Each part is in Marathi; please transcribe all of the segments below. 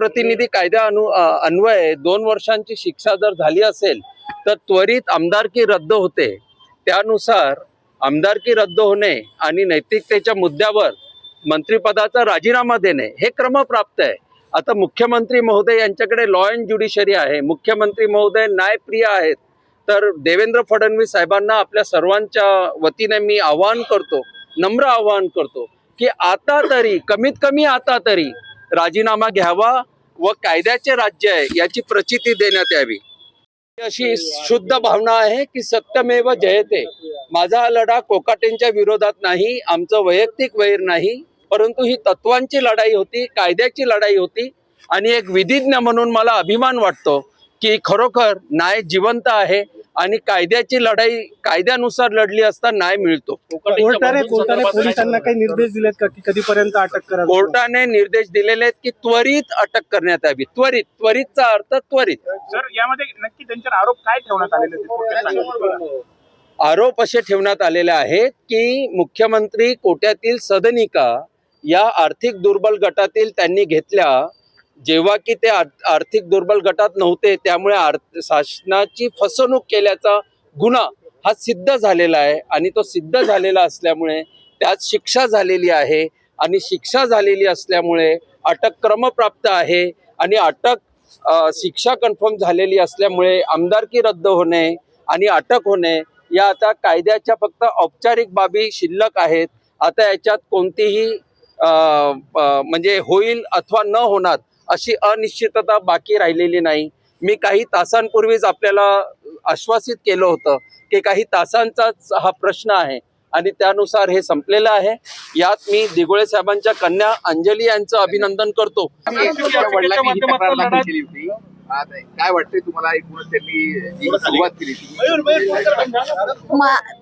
लोकप्रतिनिधी कायद्या अनु अन्वये दोन वर्षांची शिक्षा जर झाली असेल तर त्वरित आमदारकी रद्द होते. त्यानुसार आमदारकी रद्द होणे आणि नैतिकतेच्या मुद्द्यावर मंत्रिपदाचा राजीनामा देणे हे क्रमप्राप्त आहे. आता मुख्यमंत्री महोदय यांच्याकडे लॉ अँड ज्युडिशरी आहे. मुख्यमंत्री महोदय न्यायप्रिय आहेत. तर देवेंद्र फडणवीस साहेबांना आपल्या सर्वांच्या वतीने मी आवाहन करतो नम्र आवाहन करतो की आता तरी कमीत कमी आता तरी राजीनामा घ्यावा व कायद्याचे राज्य आहे याची प्रचिती देण्यात यावी. अशी शुद्ध भावना आहे की सत्यमेव जयते. माझा हा लढा कोकाटेंच्या विरोधात नाही आमचं वैयक्तिक वैर नाही परंतु ही तत्वांची लढाई होती कायद्याची लढाई होती आणि एक विधिज्ञ म्हणून मला अभिमान वाटतो की खरोखर न्याय जिवंत आहे. आणि कायद्याची लढाई कायद्यानुसार लढली असता न्याय मिळतो. कोर्टाने कोर्टाने पोलिसांना काही निर्देश दिलेत का की कधीपर्यंत अटक करावी? कोर्टाने निर्देश दिलेले आहेत की त्वरित अटक करण्यात यावी. त्वरित त्वरितचा अर्थ त्वरित. सर यामध्ये नक्की त्यांच्यावर आरोप काय ठेवण्यात आलेले. आरोप असे ठेवण्यात आलेले आहेत की मुख्यमंत्री कोट्यातील सदनिका या आर्थिक दुर्बल गटातील त्यांनी घेतल्या जेव्हा की ते आर्थिक दुर्बल गटात नव्हते त्यामुळे शासनाची फसवणूक केल्याचा गुन्हा हा सिद्ध झालेला आहे. आणि तो सिद्ध झालेला असल्यामुळे त्यात शिक्षा झालेली आहे. आणि शिक्षा झालेली असल्यामुळे अटक क्रमप्राप्त आहे. आणि अटक शिक्षा कन्फर्म झालेली असल्यामुळे आमदारकी रद्द होणे आणि अटक होणे या आता कायद्याच्या फक्त औपचारिक बाबी शिल्लक आहेत. आता याच्यात कोणतीही म्हणजे होईल अथवा न होणार अशी अनिश्चितता बाकी राहिलेली नाही. मी काही तासांपूर्वीच आपल्याला आश्वासित केलं होतं की काही तासांचाच हा प्रश्न आहे आणि त्यानुसार हे संपलेलं आहे. यात मी दिगोळे साहेबांच्या कन्या अंजली यांचं अभिनंदन करतो. काय वाटतंय तुम्हाला सुरुवात केली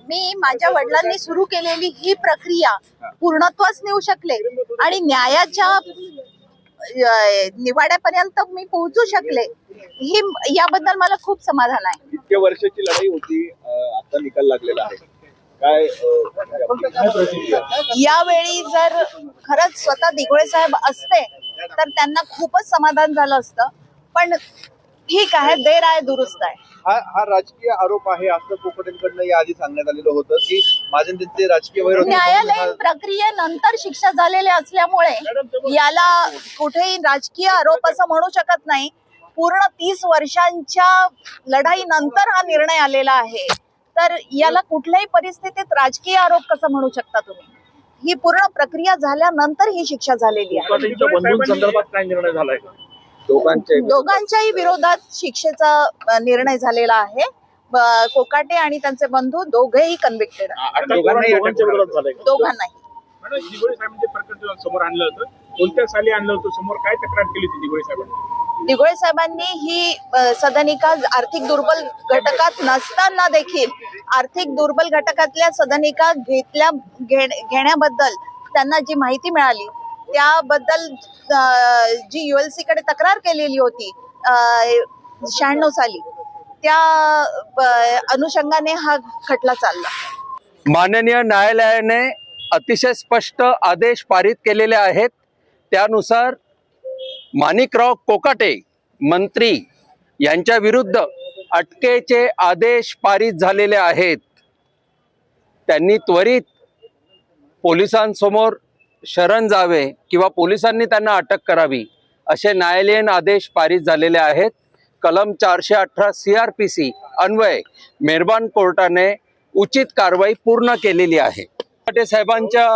मी माझ्या वडिलांनी सुरू केलेली ही प्रक्रिया पूर्णत्वास नेऊ शकले आणि न्यायाच्या निवाड्यापर्यंत मी पोहोचू शकले ही याबद्दल मला खूप समाधान आहे इतक्या वर्षाची लढाई होती आता निकाल लागलेला आहे काय? यावेळी जर खरंच स्वतः दिगोळे साहेब असते तर त्यांना खूपच समाधान झालं असतं पण ठीक आहे देर आहे दुरुस्त आहे. हा हा राजकीय आरोप आहे असं कोकटेंकडनं याआधी सांगण्यात आलेलं होतं की माझे आणि त्यांचे राजकीय वैर. न्यायालयीन प्रक्रियेनंतर शिक्षा झालेल्या असल्यामुळे याला कुठेही राजकीय आरोप असं म्हणू शकत नाही. पूर्ण तीस वर्षांच्या लढाईनंतर हा निर्णय आलेला आहे. तर याला कुठल्याही परिस्थितीत राजकीय आरोप कसं म्हणू शकता तुम्ही? ही पूर्ण प्रक्रिया झाल्यानंतर ही शिक्षा झालेली आहे. काय निर्णय झालाय? दोघांचे दोघांच्याही विरोधात. शिक्षेचा निर्णय झालेला आहे. कोकाटे आणि त्यांचे बंधू दोघेही कन्व्हिक्टेड दोघांनाही समोर आणलं होतं कोणत्या साली आणलं होतं? समोर काय तक्रार केली होती दिगोळे साहेबांनी? दिगोळे साहेबांनी ही सदनिका आर्थिक दुर्बल घटकात नसताना देखील आर्थिक दुर्बल घटकातल्या सदनिका घेतल्या घेण्याबद्दल त्यांना जी माहिती मिळाली त्याबद्दल जी जी युएलसी कडे तक्रार केलेली होती शहाण्णव साली त्या अनुषंगाने हा खटला चालला. माननीय न्यायालयाने अतिशय स्पष्ट आदेश पारित केलेले आहेत. त्यानुसार माणिकराव कोकाटे मंत्री यांच्या विरुद्ध अटकेचे आदेश पारित झालेले आहेत. त्यांनी त्वरित पोलिसांसमोर शरण जावे किंवा पोलिसांनी त्यांना अटक करावी असे न्यायालयीन आदेश पारित झालेले आहेत. कलम चारशे अठरा सी आर पी सी अन्वये मेहरबान कोर्टाने उचित कारवाई पूर्ण केलेली आहे. कोकाटे साहेबांच्या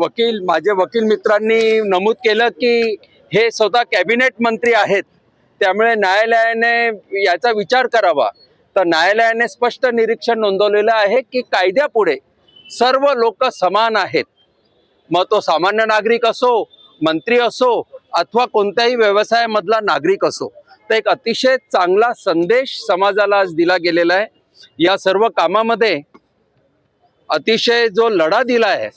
वकील माझे वकील मित्रांनी नमूद केलं की हे स्वतः कॅबिनेट मंत्री आहेत. त्यामुळे न्यायालयाने याचा विचार करावा. तर न्यायालयाने स्पष्ट निरीक्षण नोंदवलेलं आहे की कायद्यापुढे सर्व लोक समान आहेत. मग तो सामान्य नागरिक असो मंत्री असो अथवा कोणत्याही व्यवसायामधला नागरिक असो तर एक अतिशय चांगला संदेश समाजाला आज दिला गेलेला आहे या सर्व कामामध्ये अतिशय जो लढा दिला आहे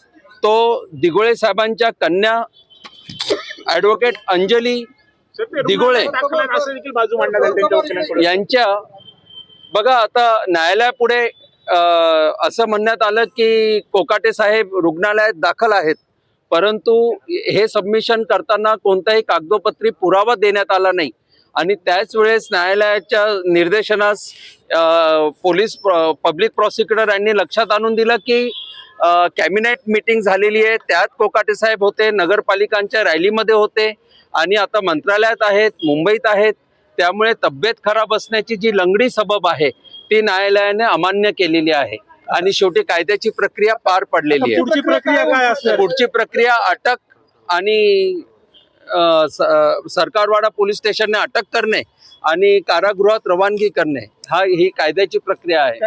तो दिगोळे साहेबांच्या कन्या ॲडव्होकेट अंजली दिगोळे. यांच्या बघा आता न्यायालयापुढे असं म्हणण्यात आलं की कोकाटे साहेब रुग्णालयात दाखल आहेत. परंतु हे सबमिशन करताना कोणताही कागदोपत्री पुरावा देण्यात आला नाही. आणि त्याच वेळेस न्यायालयाच्या निर्देशनास पोलीस प्र- पब्लिक प्रॉसिक्युटर यांनी लक्षात आणून दिलं की कॅबिनेट मीटिंग झालेली आहे. त्यात कोकाटे साहेब होते नगरपालिकांच्या रॅलीमध्ये होते आणि आता मंत्रालयात आहेत मुंबईत आहेत. त्यामुळे तब्येत खराब असण्याची जी लंगडी सबब आहे ती न्यायालयाने अमान्य केलेली आहे. आणि शेवटी कायद्याची प्रक्रिया पार पडलेली आहे. पुढची प्रक्रिया काय असणार? पुढची प्रक्रिया अटक आणि सरकारवाडा पोलीस स्टेशनने अटक करणे आणि कारागृहात रवानगी करणे. हा ही कायद्याची प्रक्रिया आहे.